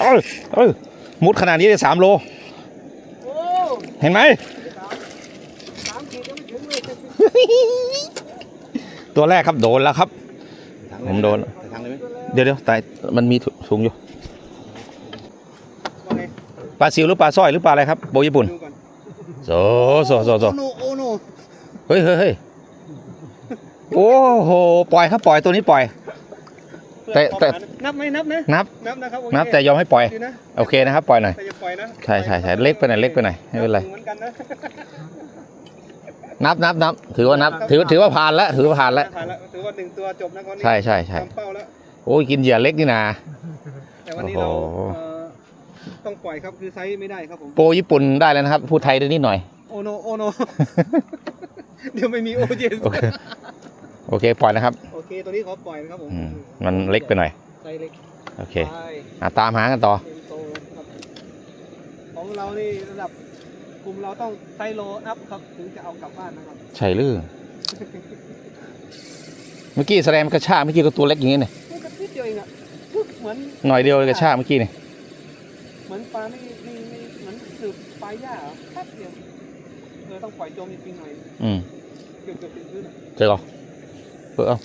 เอ้ยเอ้ยมุดขนาดนี้ได้สามโลโอ้เห็นไหมสามขีดยังไม่ถึงเลยตัวแรกครับโดนแล้วครับ ผมโดน ทางเลยไหมเดี๋ยวเดี๋ยวแต่มันมีถุงอยู่ ว่าไงปลาซิวหรือปลาสร้อยหรือปลาอะไรครับโบญี่ปุ่นดูก่อนโซโซโซโซ โอโนโอโนเฮ้ยเฮ้ยเฮ้ยโอ้โห ปล่อยครับ ปล่อยตัวนี้ปล่อย แต่แต่ นับไหมนับนะนับนับนะครับโอเคนับแต่ยอมให้ปล่อย ดีนะโอเคนะครับ ปล่อยหน่อยแต่อย่าปล่อยนะใช่ใช่ใช่เล็กไปหน่อยเล็กไปหน่อยไม่เป็นไรเหมือนกันนะนับนับนับถือว่านับ ถือถือว่าผ่านแล้วถือว่าผ่านแล้วผ่านแล้วถือว่าหนึ่งตัวจบนะคนนี้ใช่ใช่ใช่ตามเป้าแล้ว โอ้ยกินเหยื่อเล็กนี่นาแต่วันนี้โอ้เราโหเอ่อต้องปล่อยครับคือไซส์ไม่ได้ครับผม โปรญี่ปุ่นได้แล้วนะครับพูดไทยได้นิดหน่อย โอโนโอโน เดี๋ยวไม่มีโอเจสโอเค โอเคปล่อยนะครับโอเคตัวนี้ขอปล่อยนะครับผมอืมมันเล็กไปหน่อย ไซส์เล็กโอเคไปอะตามหากันต่อ เต็มโตครับของเรานี่ระดับกลุ่มเราต้องไซส์โลอัพครับถึงจะเอากลับบ้านนะครับ ใช่หรือเมื่อกี้แสดงมันกระชากเมื่อกี้ก็ตัวเล็กอย่างนี้เนี่ยนี่ก็นิดเดียวเองอะปึ๊บเหมือนหน่อยเดียวกระชากเมื่อกี้เนี่ยเหมือนปลาไม่ไม่ไม่เหมือนสืบปลาหญ้าเหรอแป๊บเดียวเออต้องปล่อยจมจริงๆหน่อยอืมเกือบเกือบถึงพื้นอะเจอเหรอเออเอา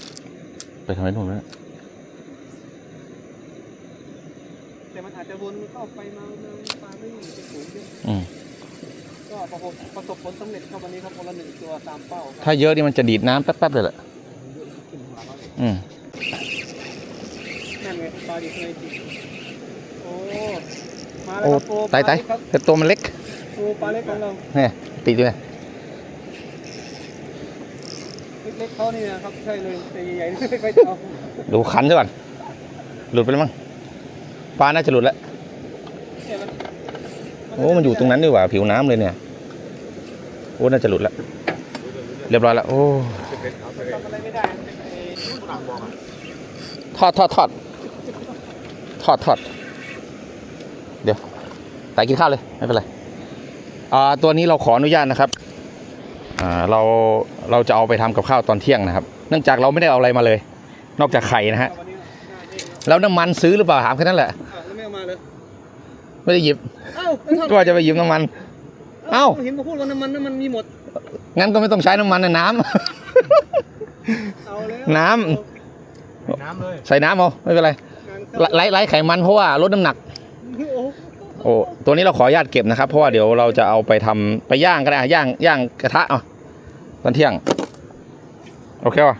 ไปทำไมนู่นแล้วแต่มันอาจจะวนเข้าไปมามาปลาไม่อยู่เป็นฝูงเยอะอืมก็ประสบประสบผลสำเร็จครับวันนี้ครับคนละหนึ่งตัวตามเป้าครับถ้าเยอะนี่มันจะดีดน้ำแป๊บๆเลยแหละอืมนั่นไงปลาดิบเลยจริงโอ้มาแล้วโอ้ครับโปรตายตายครับแต่ตัวมันเล็กโปรปลาเล็กของเราเนี่ยติดอยู่เนี่ย เล็กๆเขานี่นะครับใช่เลยแต่ใหญ่ๆไม่ค่อยจะเอาดูขันซะก่อน หลุดไปแล้วมั้งปลาน่าจะหลุดแล้ว เนี่ยมันโอ้มันอยู่ตรงนั้นดีกว่าผิวน้ำเลยเนี่ย โอ้น่าจะหลุดแล้ว เรียบร้อยแล้วโอ้ทำอะไรไม่ได้ไอ้ทอดทอดทอดทอดทอดเดี๋ยวไต่กินข้าวเลย ไม่เป็นไรอ่าตัวนี้เราขออนุญาตนะครับ เราเราจะเอาไปทำกับข้าวตอนเที่ยงนะครับ เนื่องจากเราไม่ได้เอาอะไรมาเลย นอกจากไข่นะฮะวันนี้น่าเท่นะแล้วน้ำมันซื้อหรือเปล่าถามแค่นั้นแหละอ้าวแล้วไม่เอามาเลยไม่ได้หยิบเอ้ามันทอดก็ว่าจะไปหยิบน้ำมัน เอ้าเห็นมาพูดว่าน้ำมันน้ำมันมีหมดงั้นก็ไม่ต้องใช้น้ำมันนะน้ำเอาแล้วน้น้ำเลยใส่น้ำเอาไม่เป็นไรงานเข้าไล่ไล่ไขมันเพราะว่าลดน้ำหนักโอ้โอ้ตัวนี้เราขออนุญาตเก็บนะครับ เพราะว่าเดี๋ยวเราจะเอาไปทำไปย่างก็ได้อะย่างย่างกระทะเอา ตอนเที่ยง โอเคป่ะ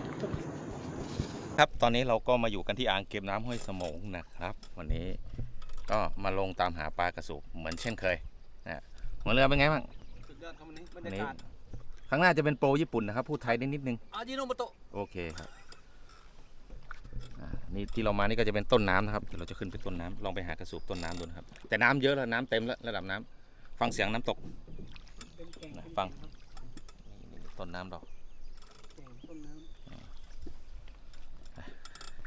ครับตอนนี้เราก็มาอยู่กันที่อ่างเก็บน้ำห้วยสมงนะครับ วันนี้ก็มาลงตามหาปลากระสุบเหมือนเช่นเคยนะหัวเรือเป็นไงบ้างสุดยอดครับวันนี้บรรวันยานี้กาศข้างหน้าจะเป็นโปรญี่ปุ่นนะครับพูดไทยได้นิดนึงอาจิโนโมโตะโอเคครับอ่านี่ที่เรามานี่ก็จะเป็นต้นน้ำนะครับเดี๋ยวเราจะขึ้นไปต้นน้ำลองไปหากระสูบต้นน้ำดูนะครับ แต่น้ำเยอะแล้วน้ำเต็มแล้วระดับน้ำฟังเสียงน้ำตกเป็นแก่งนะฟังนี่ ต้นน้ำเราแก่งต้นน้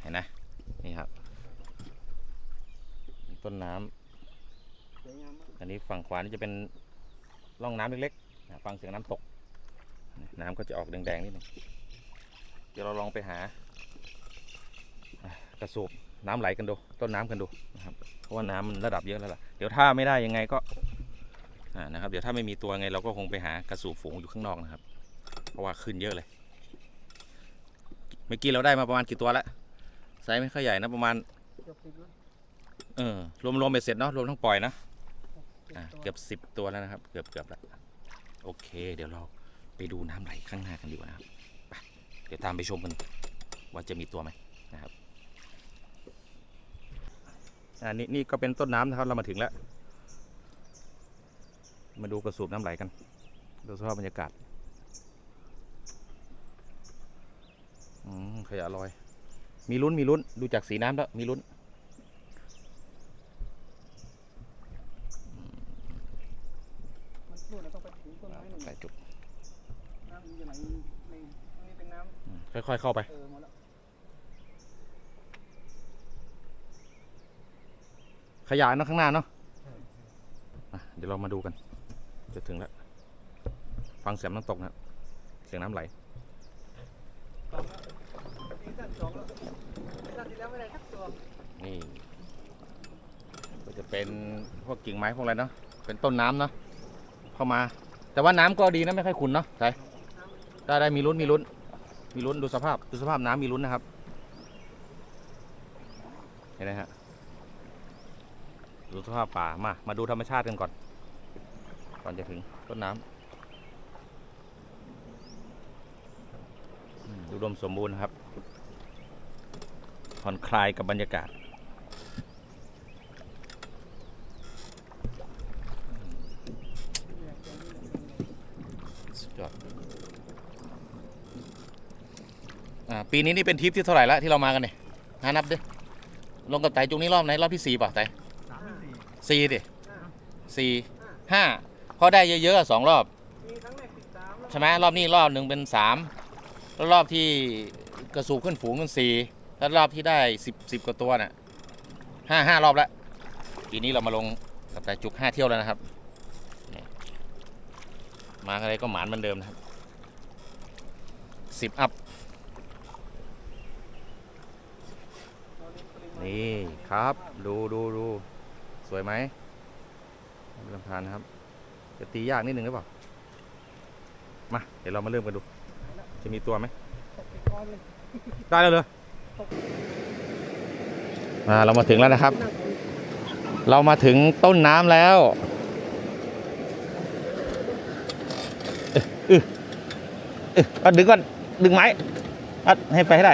เห็นนะนี่ครับ ต้นน้ำำสวยงามมากอันนี้ฝั่งขวานี่จะเป็นร่องน้ำเล็กๆนะฟังเสียงน้ำตก น้ำก็จะออกแดงๆนิดนึงเดี๋ยวเราลองไปหาอะกระสูบน้ำไหลกันดู ต้นน้ำกันดูนะครับเพราะว่าน้ำมันระดับเยอะแล้วล่ะเดี๋ยวถ้าไม่ได้ยังไงก็อ่านะครับเดี๋ยวถ้าไม่มีตัวไงเราก็คงไปหากระสูบฝูงอยู่ข้างนอกนะครับ เพราะว่าขึ้นเยอะเลย เมื่อกี้เราได้มาประมาณกี่ตัวแล้วไซส์ไม่ค่อยใหญ่นะประมาณเอบสิบแล้วเอรวมๆไปเสร็จเนาะรวมทั้งปล่อยนะเกือบสิบตัวแล้วนะครับ เกือบเกือบแล้วโอเค เดี๋ยวเราไปดูน้ำไหลข้างหน้ากันดีกว่านะครับไปเดี๋ยวตามไปชมกันว่าจะมีตัวไหมนะครับอันนี้นี่ก็เป็นต้นน้ำนะครับเรามาถึงแล้ว มาดูกระสูบน้ำไหลกัน ดูสภาพบรรยากาศอืม ขยะลอย มีลุ้นมีลุ้น ดูจากสีน้ำแล้ว มีลุ้น มันนู่นเราต้องไปถึงต้นไม้หนึ่งใส่จุดน้ำมันจะไหลในอันนี้เป็นน้อืมค่อยๆเข้าไปำเออหมดแล้วขยายเนาะข้างหน้าเนาะอะเดี๋ยวเรามาดูกัน จะถึงแล้ว ฟังเสียงน้ำตกนะครับเสียงน้ำไหล นสองแล้วซีซั่นที่แล้วไม่ได้ทักตัวนี่ ก็จะเป็นพวกกิ่งไม้พวกอะไรเนาะ เป็นต้นน้ำเนาะ เข้ามา แต่ว่าน้ำก็ดีนะไม่ค่อยขุ่นเนาะใช่ได้ได้มีลุ้นมีลุ้น มีลุ้นดูสภาพดูสภาพน้ำมีลุ้นนะครับ เห็นไหมฮะ ดูสภาพป่ามา มาดูธรรมชาติกันก่อน ก่อนจะถึงต้นน้ำอืมอุดมสมบูรณ์ครับ ผ่อนคลายกับบรรยากาศ สุดยอดอ่าปีนี้นี่เป็นทริปที่เท่าไหร่ละที่เรามากันเนี่ยหานับดิลงกับไต่จุงนี้รอบไหนรอบที่สี่ป่ะไต่สามสี่สี่ดิสี่ห้าเพราะได้เยอะๆอะสองรอบ มีครั้งแรกสิบสามแล้วใช่ไหมรอบนี้รอบหนึ่งเป็นสามแล้วรอบที่กระสูบขึ้นฝูงเป็นสี่ แล้วรอบที่ได้สิบสิบกว่าตัวน่ะห้าห้ารอบแล้วปีนี้เรามาลงกับแต่จุกห้าเที่ยวแล้วนะครับ มาอะไรก็หมานเหมือนเดิมนะครับสิบอัพนี่ครับ ดูดูดูสวยไหมลำพานนะครับ จะตียากนิดนึงหรือเปล่า มา เดี๋ยวเรามาเริ่มกันดู จะมีตัวไหม ได้แล้วเลย มาเรามาถึงแล้วนะครับ เรามาถึงต้นน้ำแล้วเออเออเออเอาดึงก่อน ดึงไม้เอาให้ไปให้ได้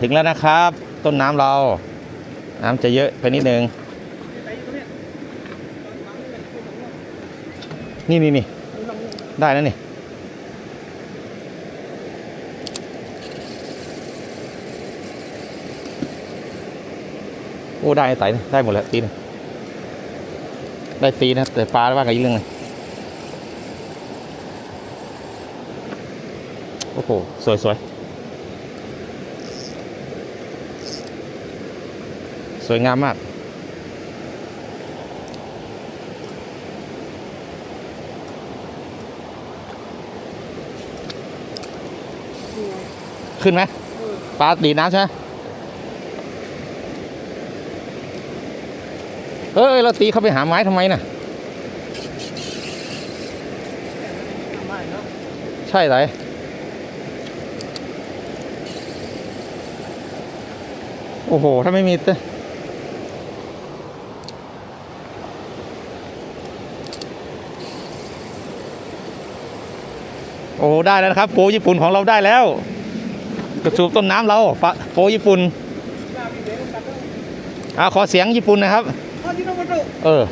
ถึงแล้วนะครับ ต้นน้ำเรา น้ำจะเยอะไปนิดนึง ไต่อยู่ตรงเนี้ยตอนหลังนี่แหละเป็นของเรา นี่นี่นี่ได้แล้วนี่โอ้ได้ไต่ได้หมดแล้วตีนได้ตีนะแต่ปลาว่ากันอีกเรื่องหนึงโอ้โหสวยสวยสวยงามมาก นี่ไง ขึ้นไหมปลาดีน้ำใช่ไหมเอ้ยเราตีเข้าไปหาไม้ทำไมน่ะทำบ้านเนาะใช่ไหมโอ้โห ถ้าไม่มีเตโอ้ ได้แล้วนะครับปรญี่ปุ่นของเราได้แล้ว กระสูบต้นน้ำเราปะโปญี่ปุ่นอ่าขอเสียงญี่ปุ่นนะครับ เออ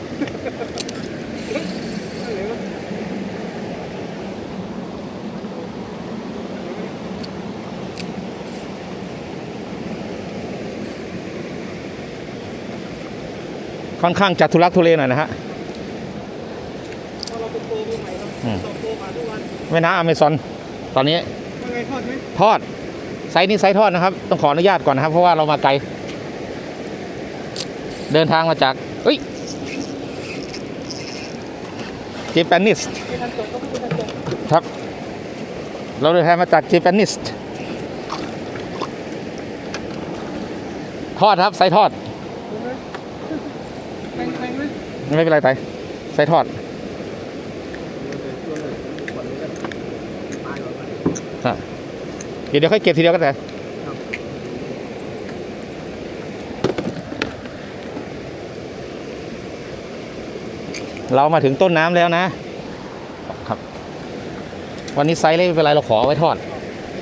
ค่อนข้างจัดทุลักทุเลหน่อยนะฮะแม่น้ำอเมซอน ตอนนี้ทอด ไซส์นี้ไซส์ทอดนะครับ ต้องขออนุญาตก่อนนะครับ เพราะว่าเรามาไกล เดินทางมาจากเอ้ยเจแปนิสไม่ทันจบก็ไม่ทันจบครับ เราเดินทางมาจากเจแปนิสทอดครับไซส์ทอด ไม่เป็นไรไตไซส์ทอดเดี๋ยว เดี๋ยวค่อยเก็บทีเดียวก็ได้เรามาถึงต้นน้ำแล้วนะครับ วันนี้ไซส์เล็กไม่เป็นไรเราขอไว้ทอด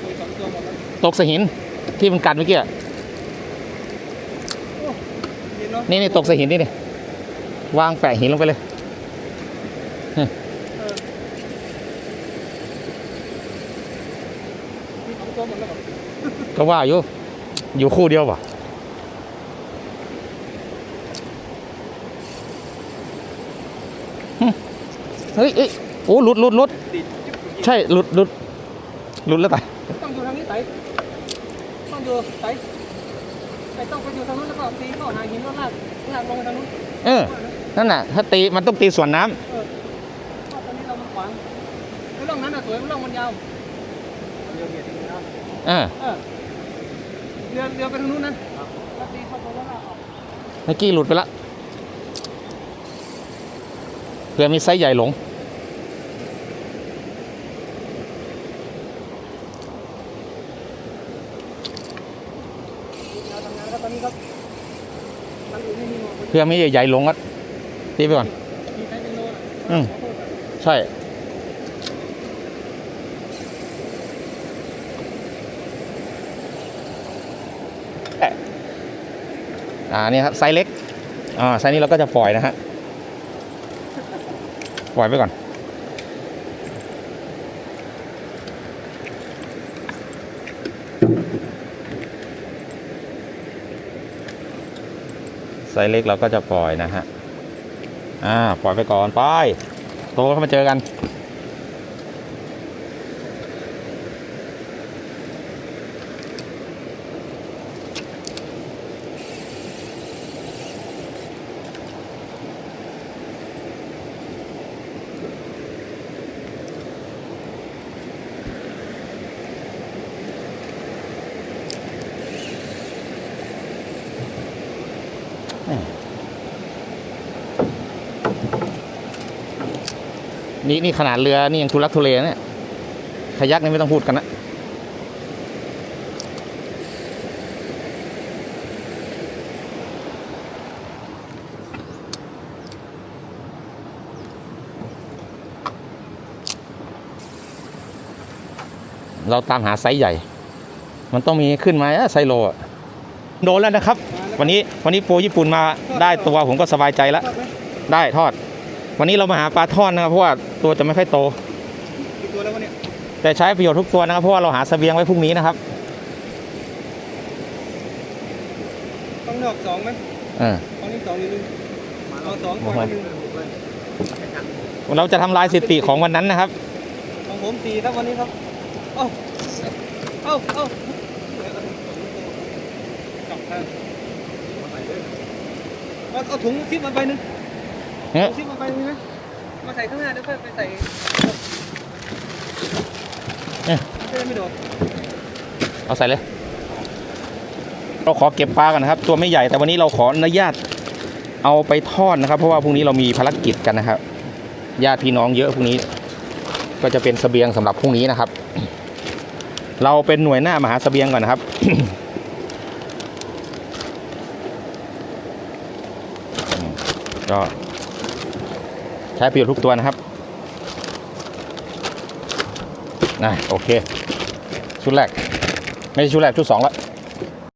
มีสองตัวหมดแล้วตกสหินที่มันกัดเมื่อกี้อะเย็นเนาะนี่นี่ตกสหินนี่นี่วางแปะหินลงไปเลย มีสองตัวหมดแล้วเหรอ ก็ว่าอยู่อยู่คู่เดียวป่ะหึเฮ้ยเอ้ยโอ้หลุดหลุดหลุดติดจิ๊บอยู่ใช่หลุดหลุดหลุดแล้วไปต้องอยู่ทางนี้ไต่ต้องอยู่ไต่ไต่ต้องไปอยู่ทางนู้นแล้วก็ตีเข้าหาหินแล้วลากลากลงไปทางนู้นเออนั่นน่ะ ถ้าตีมันต้องตีส่วนน้ำเออเพราะตอนนี้เรามันขวางไอ้ร่องนั้นน่ะสวยไอ้ร่องมันยาวมันเยอะเบียดจริงนะอ่าเออเรือเรือไปทางนู้นนะแล้วตีเข้าไปแล้วลากออกเมื่อกี้หลุดไปละเพื่อมีไซส์ใหญ่หลงเราทำงานแล้วตอนนี้ครับมันอื่นไม่มีหมดเพื่อไม่ใหญ่ๆหลงก็ตีไปก่อนมีใช้เป็นโลนะอืมขอโทษครับใช่ อ่านี่ครับไซส์เล็กอ่าไซส์นี้เราก็จะปล่อยนะฮะปล่อยไปก่อน ไซส์เล็กเราก็จะปล่อยนะฮะอ่าปล่อยไปก่อนไปโตเข้ามาเจอกัน นี่นี่ขนาดเรือนี่ยังทุลักทุเลนะเนี่ยขยักนี่ไม่ต้องพูดกันนะเราตามหาไซส์ใหญ่ มันต้องมีขึ้นมาอะไซโลอะโดนแล้วนะครับ วันนี้วันนี้โปรญี่ปุ่นมาได้ตัวผมก็สบายใจแล้วชอบไหมได้ทอด วันนี้เรามาหาปลาทอดนะครับเพราะว่าตัวจะไม่ค่อยโตกี่ตัวแล้ววะเนี่ยแต่ใช้ประโยชน์ทุกตัวนะครับเพราะว่าเราหาเสบียงไว้พรุ่งนี้นะครับต้องนอกสองไหมเออตอนนี้สองหรือหนึ่งเอาสองก่อนหนึ่งเราจะทำลายสถิติของวันนั้นนะครับของผมสี่ครับวันนี้ครับเอ้าเอ้าเอ้าจับทางเอาเอาถุงซิปมาใบหนึ่ง เฮ้ยถุงซิปมาใบหนึ่งนะมาใส่ข้างหน้าเดี๋ยวค่อยไปใส่จะได้ไม่โดดเอาใส่เลย เราขอเก็บปลากันนะครับ ตัวไม่ใหญ่แต่วันนี้เราขออนุญาตเอาไปทอดนะครับ เพราะว่าพรุ่งนี้เรามีภารกิจกันนะครับญาติพี่น้องเยอะพรุ่งนี้ ก็จะเป็นเสบียงสำหรับพรุ่งนี้นะครับ เราเป็นหน่วยหน้ามาหาเสบียงก่อนนะครับก็ ใช้ประโยชน์ทุกตัวนะครับนะโอเค ชุดแรก ไม่ใช่ชุดแรกชุดสองแล้ว